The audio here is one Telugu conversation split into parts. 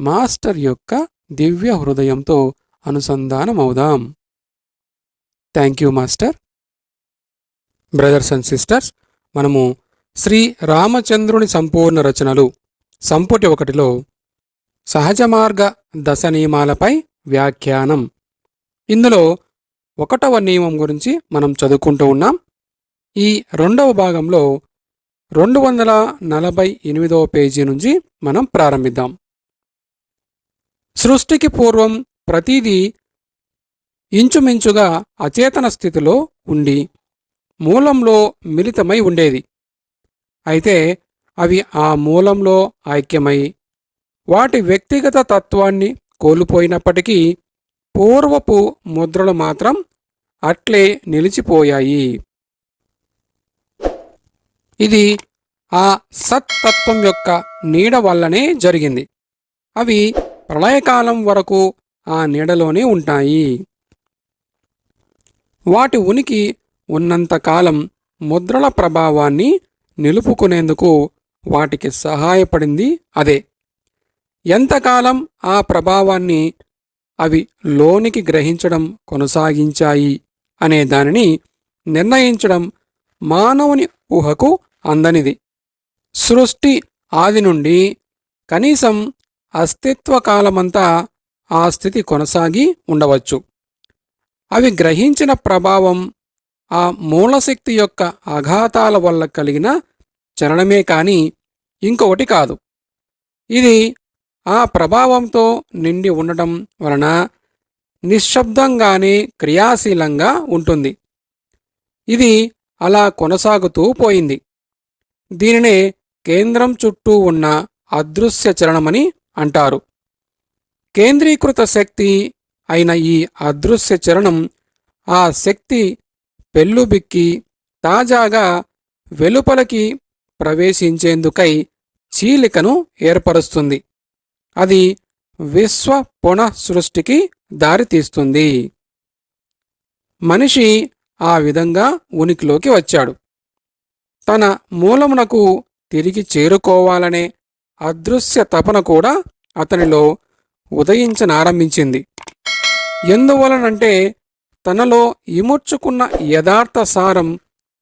మాస్టర్ యొక్క దివ్య హృదయంతో అనుసంధానమవుదాం. Thank you master. Brothers and sisters మనము శ్రీ రామచంద్రుని సంపూర్ణ రచనలు సంపుటి ఒకటిలో సహజ మార్గ దశ నియమాలపై వ్యాఖ్యానం. ఇందులో ఒకటవ నియమం గురించి మనం చదువుకుంటూ ఉన్నాం. ఈ రెండవ భాగంలో రెండు వందల నలభై ఎనిమిదవ పేజీ నుంచి మనం ప్రారంభిద్దాం. సృష్టికి పూర్వం ప్రతిదీ ఇంచుమించుగా అచేతన స్థితిలో ఉండి మూలంలో మిలితమై ఉండేది. అయితే అవి ఆ మూలంలో ఐక్యమై వాటి వ్యక్తిగత తత్వాన్ని కోల్పోయినప్పటికీ పూర్వపు ముద్రలు మాత్రం అట్లే నిలిచిపోయాయి. ఇది ఆ సత్తత్వం యొక్క నీడ వల్లనే జరిగింది. అవి ప్రళయకాలం వరకు ఆ నీడలోనే ఉంటాయి. వాటి ఉనికి ఉన్నంతకాలం ముద్రల ప్రభావాన్ని నిలుపుకునేందుకు వాటికి సహాయపడింది అదే. ఎంతకాలం ఆ ప్రభావాన్ని అవి లోనికి గ్రహించడం కొనసాగించాయి అనే దానిని నిర్ణయించడం మానవుని ఊహకు అందనిది. సృష్టి ఆది నుండి కనీసం అస్తిత్వ కాలమంతా ఆ స్థితి కొనసాగి ఉండవచ్చు. అవి గ్రహించిన ప్రభావం ఆ మూలశక్తి యొక్క ఆఘాతాల వల్ల కలిగిన చలనమే కాని ఇంకొకటి కాదు. ఇది ఆ ప్రభావంతో నిండి ఉండటం వలన నిశ్శబ్దంగానే క్రియాశీలంగా ఉంటుంది. ఇది అలా కొనసాగుతూ పోయింది. దీనినే కేంద్రం చుట్టూ ఉన్న అదృశ్య చలనమని అంటారు. కేంద్రీకృత శక్తి అయిన ఈ అదృశ్య చరణం ఆ శక్తి పెళ్ళుబిక్కి తాజాగా వెలుపలకి ప్రవేశించేందుకై చీలికను ఏర్పరుస్తుంది. అది విశ్వ పునః సృష్టికి దారితీస్తుంది. మనిషి ఆ విధంగా ఉనికిలోకి వచ్చాడు. తన మూలమునకు తిరిగి చేరుకోవాలనే అదృశ్య తపన కూడా అతనిలో ఉదయించనారంభించింది. ఎందువలనంటే తనలో ఇముడ్చుకున్న యథార్థ సారం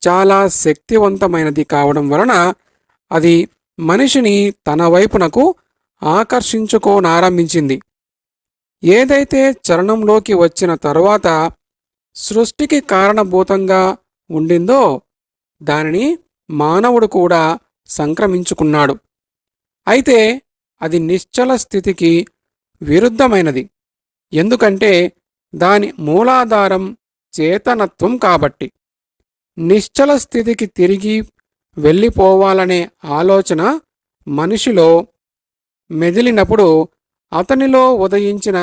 చాలా శక్తివంతమైనది కావడం వలన అది మనిషిని తన వైపునకు ఆకర్షించుకోనారంభించింది. ఏదైతే చరణంలోకి వచ్చిన తరువాత సృష్టికి కారణభూతంగా ఉండిందో దానిని మానవుడు కూడా సంక్రమించుకున్నాడు. అయితే అది నిశ్చల స్థితికి విరుద్ధమైనది. ఎందుకంటే దాని మూలాధారం చేతనత్వం కాబట్టి. నిశ్చల స్థితికి తిరిగి వెళ్ళిపోవాలనే ఆలోచన మనిషిలో మెదిలినప్పుడు అతనిలో ఉదయించిన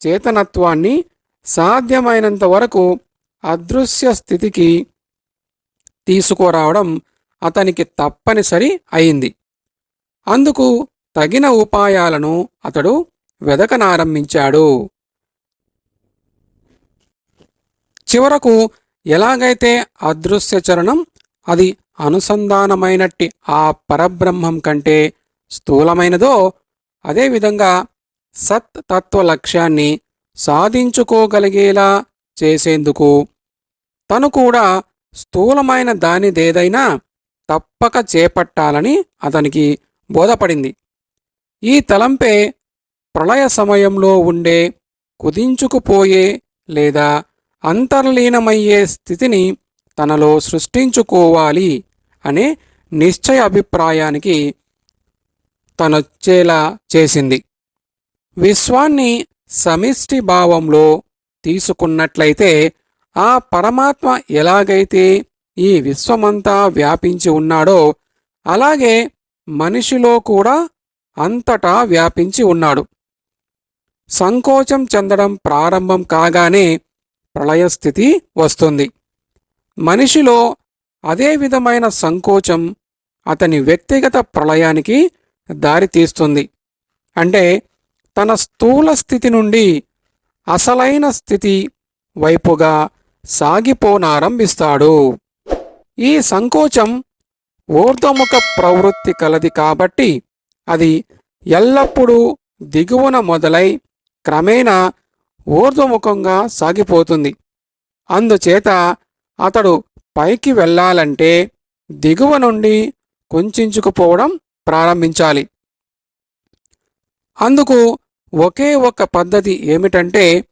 చేతనత్వాన్ని సాధ్యమైనంత వరకు అదృశ్య స్థితికి తీసుకురావడం అతనికి తప్పనిసరి అయింది. అందుకు తగిన ఉపాయాలను అతడు వెదకనారంభించాడు. చివరకు ఎలాగైతే అదృశ్య చరణం అది అనుసంధానమైనట్టి ఆ పరబ్రహ్మం కంటే స్థూలమైనదో అదేవిధంగా సత్ తత్వ లక్ష్యాన్ని సాధించుకోగలిగేలా చేసేందుకు తను కూడా స్థూలమైన దానిదేదైనా తప్పక చేపట్టాలని అతనికి బోధపడింది. ఈ తలంపే ప్రళయ సమయంలో ఉండే కుదించుకుపోయే లేదా అంతర్లీనమయ్యే స్థితిని తనలో సృష్టించుకోవాలి అనే నిశ్చయ అభిప్రాయానికి తనొచ్చేలా చేసింది. విశ్వాన్ని సమిష్టి భావంలో తీసుకున్నట్లయితే ఆ పరమాత్మ ఎలాగైతే ఈ విశ్వమంతా వ్యాపించి ఉన్నాడో అలాగే మనిషిలో కూడా అంతటా వ్యాపించి ఉన్నాడు. సంకోచం చెందడం ప్రారంభం కాగానే ప్రళయస్థితి వస్తుంది. మనిషిలో అదే విధమైన సంకోచం అతని వ్యక్తిగత ప్రళయానికి దారితీస్తుంది అంటే తన స్థూల స్థితి నుండి అసలైన స్థితి వైపుగా సాగిపోనారంభిస్తాడు. ఈ సంకోచం ఊర్ధముఖ ప్రవృత్తి కలది కాబట్టి అది ఎల్లప్పుడూ దిగువన మొదలై క్రమేణా ఊర్ధముఖంగా సాగిపోతుంది. అందుచేత అతడు పైకి వెళ్ళాలంటే దిగువ నుండి కుంచుకుపోవడం ప్రారంభించాలి. అందుకు ఒకే ఒక పద్ధతి ఏమిటంటే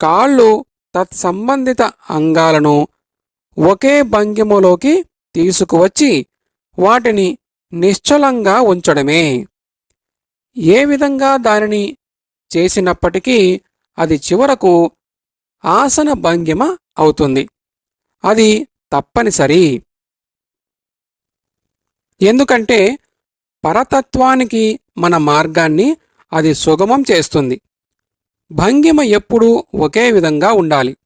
కాళ్ళు తత్సంబంధిత అంగాలను ఒకే భంగిమలోకి తీసుకువచ్చి వాటిని నిశ్చలంగా ఉంచడమే. ఏ విధంగా దానిని చేసినప్పటికీ అది చివరకు ఆసన భంగిమ అవుతుంది. అది తప్పనిసరి. ఎందుకంటే పరతత్వానికి మన మార్గాన్ని అది సుగమం చేస్తుంది. భంగిమ ఎప్పుడూ ఒకే విధంగా ఉండాలి.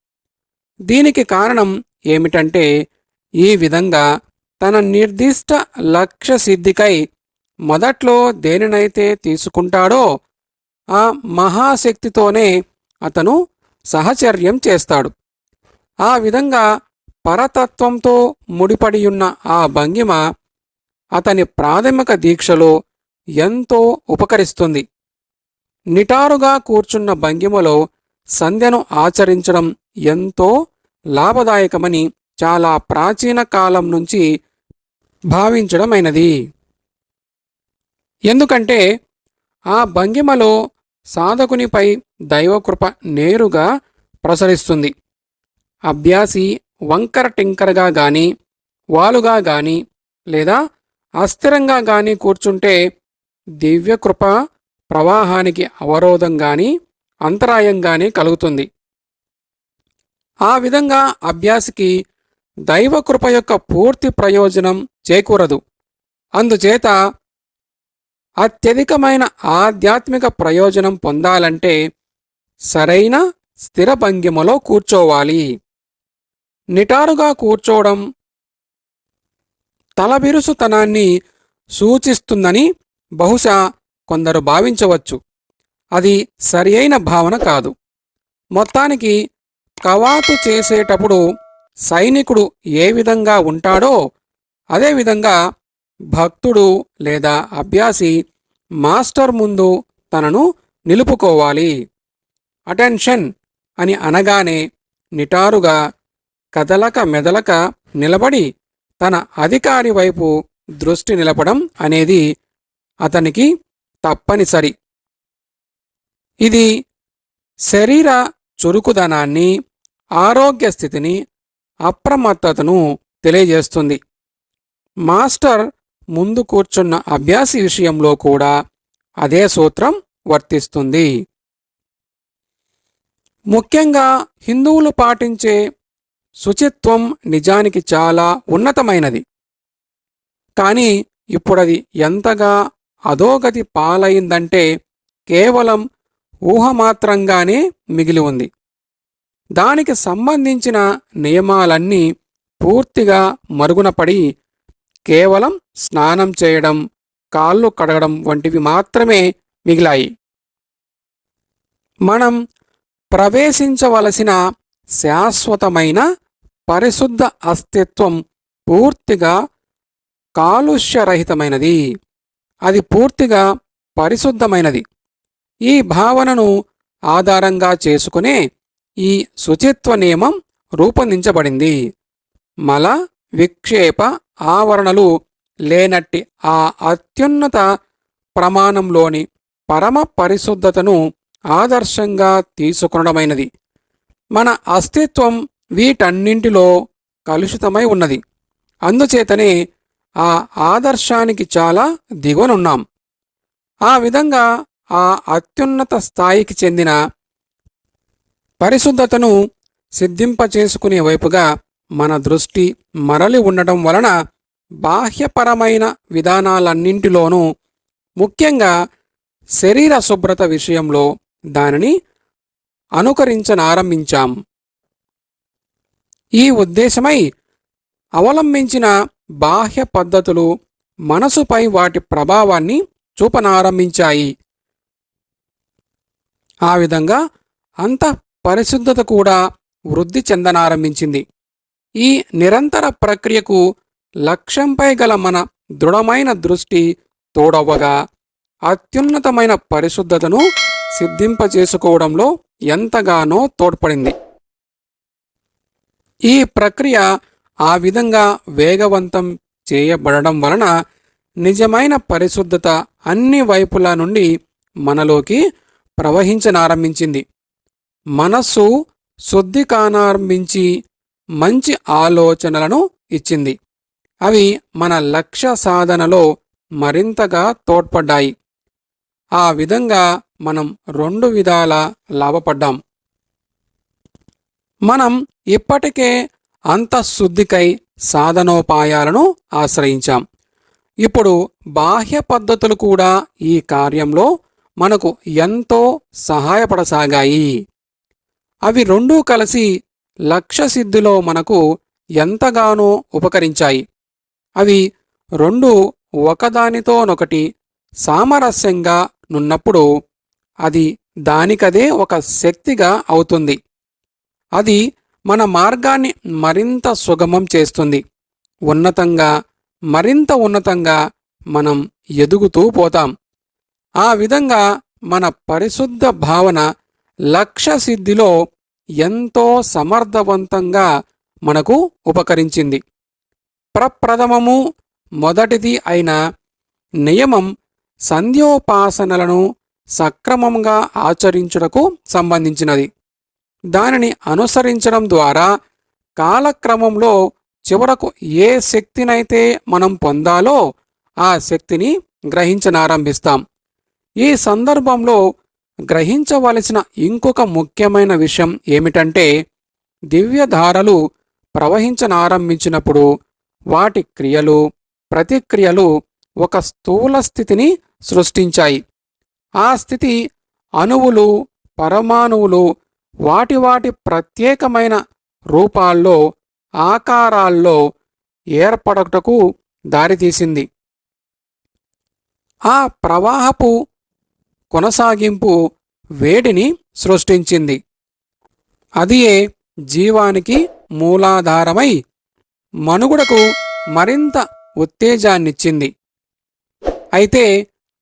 దీనికి కారణం ఏమిటంటే ఈ విధంగా తన నిర్దిష్ట లక్ష్య సిద్ధికై మొదట్లో దేనినైతే తీసుకుంటాడో ఆ మహాశక్తితోనే అతను సహచర్యం చేస్తాడు. ఆ విధంగా పరతత్వంతో ముడిపడియున్న ఆ భంగిమ అతని ప్రాథమిక దీక్షలో ఎంతో ఉపకరిస్తుంది. నిటారుగా కూర్చున్న భంగిమలో సంధ్యను ఆచరించడం ఎంతో లాభదాయకమని చాలా ప్రాచీన కాలం నుంచి భావించడమైనది. ఎందుకంటే ఆ భంగిమలో సాధకునిపై దైవకృప నేరుగా ప్రసరిస్తుంది. అభ్యాసి వంకర టింకరగా గాని వాలుగా గాని లేదా అస్థిరంగా గాని కూర్చుంటే దివ్యకృప ప్రవాహానికి అవరోధం గాని అంతరాయం గాని కలుగుతుంది. ఆ విధంగా అభ్యాసికి దైవకృప యొక్క పూర్తి ప్రయోజనం చేకూరదు. అందుచేత అత్యధికమైన ఆధ్యాత్మిక ప్రయోజనం పొందాలంటే సరైన స్థిర భంగిమలో కూర్చోవాలి. నిటారుగా కూర్చోవడం తలబిరుసుతనాన్ని సూచిస్తుందని బహుశా కొందరు భావించవచ్చు. అది సరియైన భావన కాదు. మొత్తానికి కవాతు చేసేటప్పుడు సైనికుడు ఏ విధంగా ఉంటాడో అదేవిధంగా భక్తుడు లేదా అభ్యాసి మాస్టర్ ముందు తనను నిలుపుకోవాలి. అటెన్షన్ అని అనగానే నిటారుగా కదలక మెదలక నిలబడి తన అధికారి వైపు దృష్టి నిలపడం అనేది అతనికి తప్పనిసరి. ఇది శరీర చురుకుదనాన్ని ఆరోగ్య స్థితిని అప్రమత్తతను తెలియజేస్తుంది. మాస్టర్ ముందు కూర్చున్న అభ్యాసి విషయంలో కూడా అదే సూత్రం వర్తిస్తుంది. ముఖ్యంగా హిందువులు పాటించే శుచిత్వం నిజానికి చాలా ఉన్నతమైనది. కానీ ఇప్పుడది ఎంతగా అధోగతి పాలైందంటే కేవలం ఊహమాత్రంగానే మిగిలి ఉంది. దానికి సంబంధించిన నియమాలన్నీ పూర్తిగా మరుగునపడి కేవలం స్నానం చేయడం కాళ్ళు కడగడం వంటివి మాత్రమే మిగిలాయి. మనం ప్రవేశించవలసిన శాశ్వతమైన పరిశుద్ధ అస్తిత్వం పూర్తిగా కాలుష్యరహితమైనది. అది పూర్తిగా పరిశుద్ధమైనది. ఈ భావనను ఆధారంగా చేసుకునే ఈ శుచిత్వ నియమం రూపొందించబడింది. మల విక్షేప ఆవరణలు లేనట్టి ఆ అత్యున్నత ప్రమాణంలోని పరమ పరిశుద్ధతను ఆదర్శంగా తీసుకొనడమైనది. మన అస్తిత్వం వీటన్నింటిలో కలుషితమై ఉన్నది. అందుచేతనే ఆ ఆదర్శానికి చాలా దిగువనున్నాం. ఆ విధంగా ఆ అత్యున్నత స్థాయికి చెందిన పరిశుద్ధతను సిద్ధింపచేసుకునే వైపుగా మన దృష్టి మరలి ఉండటం వలన బాహ్యపరమైన విధానాలన్నింటిలోనూ ముఖ్యంగా శరీర శుభ్రత విషయంలో దానిని అనుకరించనారంభించాం. ఈ ఉద్దేశమై అవలంబించిన బాహ్య పద్ధతులు మనసుపై వాటి ప్రభావాన్ని చూపనారంభించాయి. ఆ విధంగా అంత పరిశుద్ధత కూడా వృద్ధి చెందనారంభించింది. ఈ నిరంతర ప్రక్రియకు లక్ష్యంపై గల మన దృఢమైన దృష్టి తోడవ్వగా అత్యున్నతమైన పరిశుద్ధతను సిద్ధింపజేసుకోవడంలో ఎంతగానో తోడ్పడింది. ఈ ప్రక్రియ ఆ విధంగా వేగవంతం చేయబడడం వలన నిజమైన పరిశుద్ధత అన్ని వైపుల నుండి మనలోకి ప్రవహించనారంభించింది. మనస్సు శుద్ధి కానారంభించి మంచి ఆలోచనలను ఇచ్చింది. అవి మన లక్ష్య సాధనలో మరింతగా తోడ్పడ్డాయి. ఆ విధంగా మనం రెండు విధాల లాభపడ్డాం. మనం ఇప్పటికే అంతఃశుద్ధికై సాధనోపాయాలను ఆశ్రయించాం. ఇప్పుడు బాహ్య పద్ధతులు కూడా ఈ కార్యంలో మనకు ఎంతో సహాయపడసాగాయి. అవి రెండూ కలిసి లక్ష్యసిద్ధిలో మనకు ఎంతగానో ఉపకరించాయి. అవి రెండు ఒకదానితోనొకటి సామరస్యంగా నున్నప్పుడు అది దానికదే ఒక శక్తిగా అవుతుంది. అది మన మార్గాన్ని మరింత సుగమం చేస్తుంది. ఉన్నతంగా మరింత ఉన్నతంగా మనం ఎదుగుతూ పోతాం. ఆ విధంగా మన పరిశుద్ధ భావన లక్ష్య సిద్ధిలో ఎంతో సమర్థవంతంగా మనకు ఉపకరించింది. ప్రప్రథమము మొదటిది అయిన నియమం సంధ్యోపాసనలను సక్రమంగా ఆచరించుటకు సంబంధించినది. దానిని అనుసరించడం ద్వారా కాలక్రమంలో చివరకు ఏ శక్తినైతే మనం పొందాలో ఆ శక్తిని గ్రహించనారంభిస్తాం. ఈ సందర్భంలో గ్రహించవలసిన ఇంకొక ముఖ్యమైన విషయం ఏమిటంటే దివ్యధారలు ప్రవహించనారంభించినప్పుడు వాటి క్రియలు ప్రతిక్రియలు ఒక స్థూల స్థితిని సృష్టించాయి. ఆ స్థితి అణువులు పరమాణువులు వాటి వాటి ప్రత్యేకమైన రూపాల్లో ఆకారాల్లో ఏర్పడటకు దారితీసింది. ఆ ప్రవాహపు కొనసాగింపు వేడిని సృష్టించింది. అదియే జీవానికి మూలాధారమై మనుగుడకు మరింత ఉత్తేజాన్నిచ్చింది. అయితే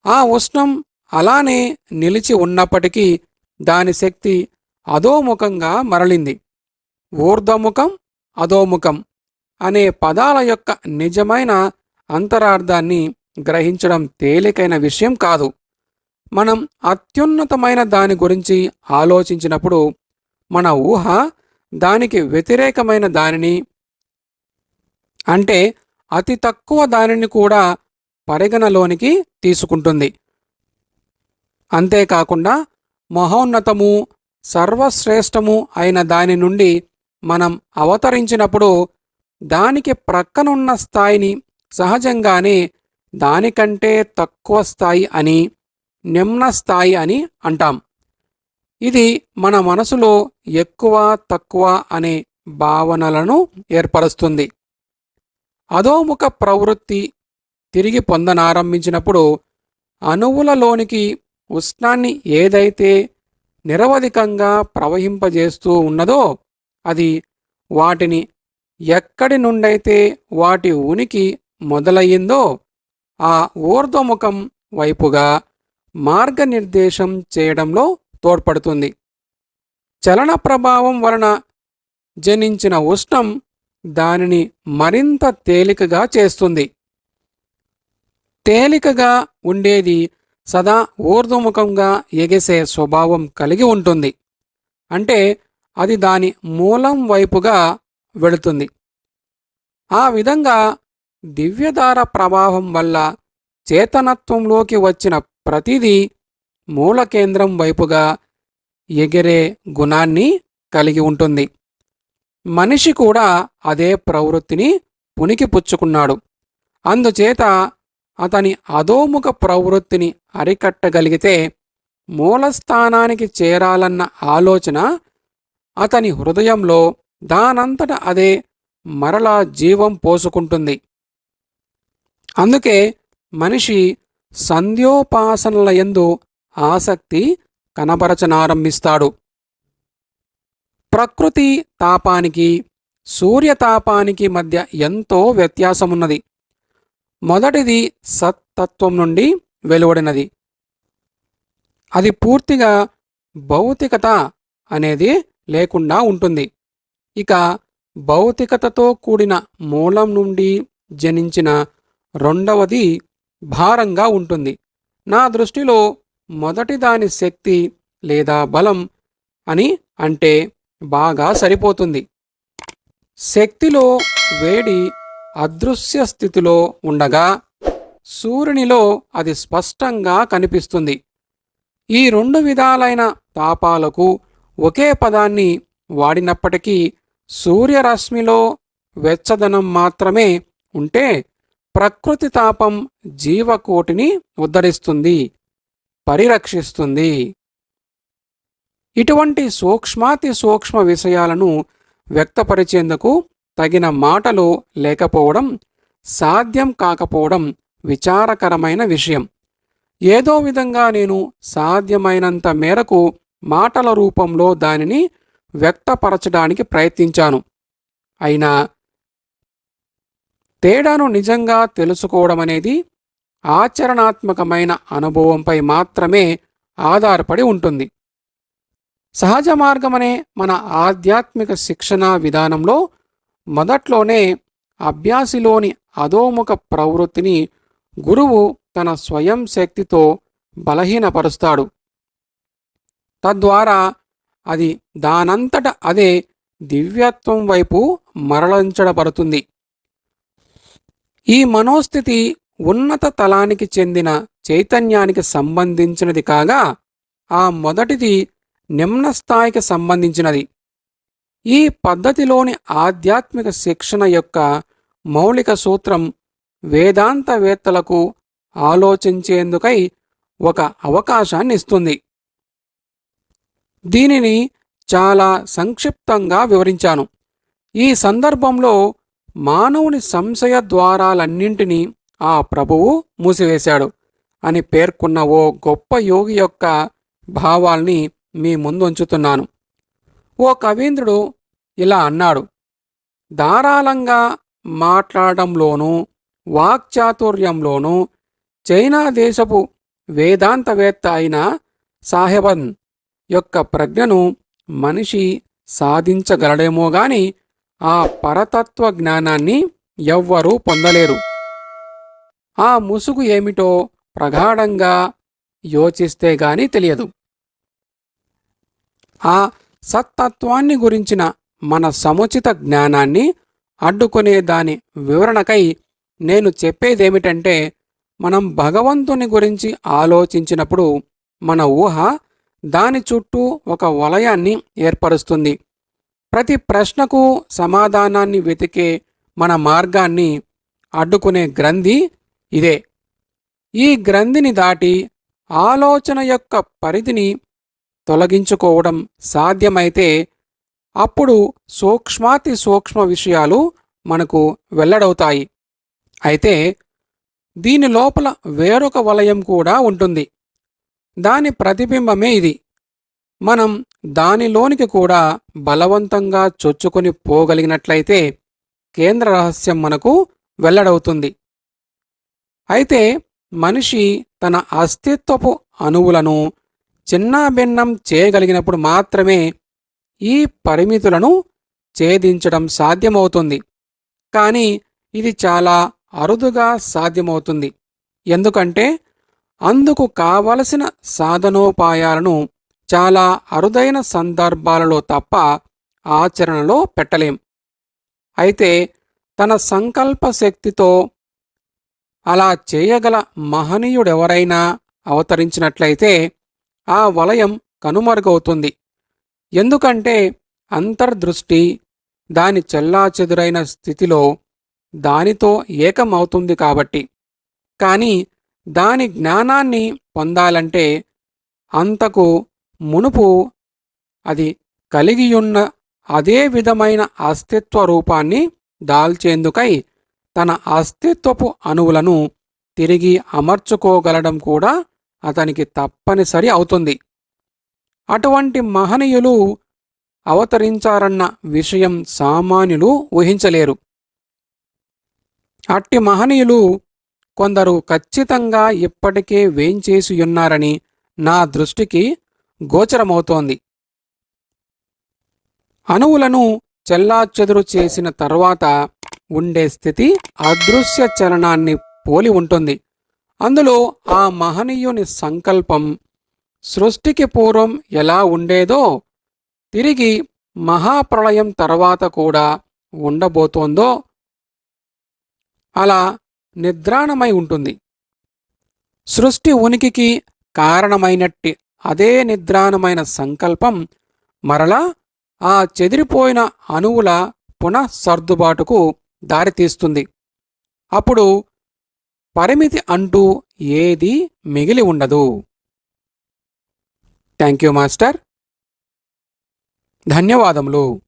ఆ ఉష్ణం అలానే నిలిచి ఉన్నప్పటికీ దాని శక్తి అధోముఖంగా మరలింది. ఊర్ధముఖం అధోముఖం అనే పదాల యొక్క నిజమైన అంతరార్థాన్ని గ్రహించడం తేలికైన విషయం కాదు. మనం అత్యున్నతమైన దాని గురించి ఆలోచించినప్పుడు మన ఊహ దానికి వ్యతిరేకమైన దానిని అంటే అతి తక్కువ దానిని కూడా పరిగణలోనికి తీసుకుంటుంది. అంతేకాకుండా మహోన్నతము సర్వశ్రేష్టము అయిన దాని నుండి మనం అవతరించినప్పుడు దానికి ప్రక్కనున్న స్థాయిని సహజంగానే దానికంటే తక్కువ స్థాయి అని నిమ్న స్థాయి అని అంటాం. ఇది మన మనసులో ఎక్కువ తక్కువ అనే భావనలను ఏర్పరుస్తుంది. అధోముఖ ప్రవృత్తి తిరిగి పొందనారంభించినప్పుడు అణువులలోనికి ఉష్ణాన్ని ఏదైతే నిరవధికంగా ప్రవహింపజేస్తూ ఉన్నదో అది వాటిని ఎక్కడి నుండైతే వాటి ఉనికి మొదలయ్యిందో ఆ ఊర్ధ్వముఖం వైపుగా మార్గనిర్దేశం చేయడంలో తోడ్పడుతుంది. చలన ప్రభావం వలన జనించిన ఉష్ణం దానిని మరింత తేలికగా చేస్తుంది. తేలికగా ఉండేది సదా ఊర్ధ్వముఖంగా ఎగసే స్వభావం కలిగి ఉంటుంది. అంటే అది దాని మూలం వైపుగా వెళుతుంది. ఆ విధంగా దివ్యధార ప్రభావం వల్ల చేతనత్వంలోకి వచ్చిన ప్రతిదీ మూల కేంద్రం వైపుగా ఎగిరే గుణాన్ని కలిగి ఉంటుంది. మనిషి కూడా అదే ప్రవృత్తిని పుణికిపుచ్చుకున్నాడు. అందుచేత అతని అధోముఖ ప్రవృత్తిని అరికట్టగలిగితే మూలస్థానానికి చేరాలన్న ఆలోచన అతని హృదయంలో దానంతట అదే మరలా జీవం పోసుకుంటుంది. అందుకే మనిషి సంధ్యోపాసనల యందు ఆసక్తి కనబరచనారంభిస్తాడు ప్రకృతి తాపానికి సూర్యతాపానికి మధ్య ఎంతో వ్యత్యాసమున్నది. మొదటిది సత్తత్వం నుండి వెలువడినది. అది పూర్తిగా భౌతికత అనేది లేకుండా ఉంటుంది. ఇక భౌతికతతో కూడిన మూలం నుండి జనించిన రెండవది భారంగా ఉంటుంది. నా దృష్టిలో మొదటి దాని శక్తి లేదా బలం అని అంటే బాగా సరిపోతుంది. శక్తిలో వేడి అదృశ్య స్థితిలో ఉండగా సూర్యునిలో అది స్పష్టంగా కనిపిస్తుంది. ఈ రెండు విధాలైన తాపాలకు ఒకే పదాన్ని వాడినప్పటికీ సూర్యరశ్మిలో వెచ్చదనం మాత్రమే ఉంటే ప్రకృతి తాపం జీవకోటిని ఉద్ధరిస్తుంది పరిరక్షిస్తుంది. ఇటువంటి సూక్ష్మాతి సూక్ష్మ విషయాలను వ్యక్తపరిచేందుకు తగిన మాటలు లేకపోవడం సాధ్యం కాకపోవడం విచారకరమైన విషయం. ఏదో విధంగా నేను సాధ్యమైనంత మేరకు మాటల రూపంలో దానిని వ్యక్తపరచడానికి ప్రయత్నించాను. అయినా తేడాను నిజంగా తెలుసుకోవడం అనేది ఆచరణాత్మకమైన అనుభవంపై మాత్రమే ఆధారపడి ఉంటుంది. సహజ మార్గమనే మన ఆధ్యాత్మిక శిక్షణా విధానంలో మొదట్లోనే అభ్యాసిలోని అధోముఖ ప్రవృత్తిని గురువు తన స్వయం శక్తితో బలహీనపరుస్తాడు. తద్వారా అది దానంతట అదే దివ్యత్వం వైపు మరలంచడబడుతుంది ఈ మనోస్థితి ఉన్నత తలానికి చెందిన చైతన్యానికి సంబంధించినది కాగా ఆ మొదటిది నిమ్న స్థాయికి సంబంధించినది. ఈ పద్ధతిలోని ఆధ్యాత్మిక శిక్షణ యొక్క మౌలిక సూత్రం వేదాంతవేత్తలకు ఆలోచించేందుకై ఒక అవకాశాన్ని ఇస్తుంది. దీనిని చాలా సంక్షిప్తంగా వివరించాను. ఈ సందర్భంలో మానవుని సంశయ ద్వారాలన్నింటినీ ఆ ప్రభువు మూసివేశాడు అని పేర్కొన్న ఓ గొప్ప యోగి యొక్క భావాల్ని మీ ముందుంచుతున్నాను. ఓ కవీంద్రుడు ఇలా అన్నాడు ధారాళంగా మాట్లాడడంలోనూ వాక్చాతుర్యంలోనూ చైనా దేశపు వేదాంతవేత్త అయిన సాహెబన్ యొక్క ప్రజ్ఞను మనిషి సాధించగలడేమో గాని ఆ పరతత్వ జ్ఞానాన్ని ఎవ్వరూ పొందలేరు. ఆ ముసుగు ఏమిటో ప్రగాఢంగా యోచిస్తే గాని తెలియదు. ఆ సత్తత్వాన్ని గురించిన మన సముచిత జ్ఞానాన్ని అడ్డుకునే దాని వివరణకై నేను చెప్పేదేమిటంటే మనం భగవంతుని గురించి ఆలోచించినప్పుడు మన ఊహ దాని చుట్టూ ఒక వలయాన్ని ఏర్పరుస్తుంది. ప్రతి ప్రశ్నకు సమాధానాన్ని వెతికే మన మార్గాన్ని అడ్డుకునే గ్రంథి ఇదే. ఈ గ్రంథిని దాటి ఆలోచన యొక్క పరిధిని తొలగించుకోవడం సాధ్యమైతే అప్పుడు సూక్ష్మాతి సూక్ష్మ విషయాలు మనకు వెల్లడవుతాయి. అయితే దీని లోపల వేరొక వలయం కూడా ఉంటుంది. దాని ప్రతిబింబమే ఇది. మనం దానిలోనికి కూడా బలవంతంగా చొచ్చుకొని పోగలిగినట్లయితే కేంద్ర రహస్యం మనకు వెల్లడవుతుంది. అయితే మనిషి తన అస్తిత్వపు అణువులను చిన్నాభిన్నం చేయగలిగినప్పుడు మాత్రమే ఈ పరిమితులను ఛేదించడం సాధ్యమవుతుంది. కానీ ఇది చాలా అరుదుగా సాధ్యమవుతుంది. ఎందుకంటే అందుకు కావలసిన సాధనోపాయాలను చాలా అరుదైన సందర్భాలలో తప్ప ఆచరణలో పెట్టలేం. అయితే తన సంకల్ప శక్తితో అలా చేయగల మహనీయుడెవరైనా అవతరించినట్లయితే ఆ వలయం కనుమరుగవుతుంది. ఎందుకంటే అంతర్దృష్టి దాని చెల్లాచెదురైన స్థితిలో దానితో ఏకమవుతుంది కాబట్టి. కానీ దాని జ్ఞానాన్ని పొందాలంటే అంతకు మునుపు అది కలిగియున్న అదే విధమైన అస్తిత్వ రూపాన్ని దాల్చేందుకై తన అస్తిత్వపు అణువులను తిరిగి అమర్చుకోగలడం కూడా అతనికి తప్పనిసరి అవుతుంది. అటువంటి మహనీయులు అవతరించారన్న విషయం సామాన్యులు ఊహించలేరు. అట్టి మహనీయులు కొందరు ఖచ్చితంగా ఇప్పటికే వేంచేసియున్నారని నా దృష్టికి గోచరమవుతోంది. అణువులను చెల్లాచెదురు చేసిన తర్వాత ఉండే స్థితి అదృశ్య చలనాన్ని పోలి ఉంటుంది. అందులో ఆ మహనీయుని సంకల్పం సృష్టికి పూర్వం ఎలా ఉండేదో తిరిగి మహాప్రళయం తర్వాత కూడా ఉండబోతోందో అలా నిద్రాణమై ఉంటుంది. సృష్టి ఉనికికి కారణమైనట్టి అదే నిద్రాణమైన సంకల్పం మరలా ఆ చెదిరిపోయిన అణువుల పునఃసర్దుబాటుకు దారితీస్తుంది. అప్పుడు పరిమితి అంటూ ఏది మిగిలి ఉండదు. Thank you master. ధన్యవాదములు.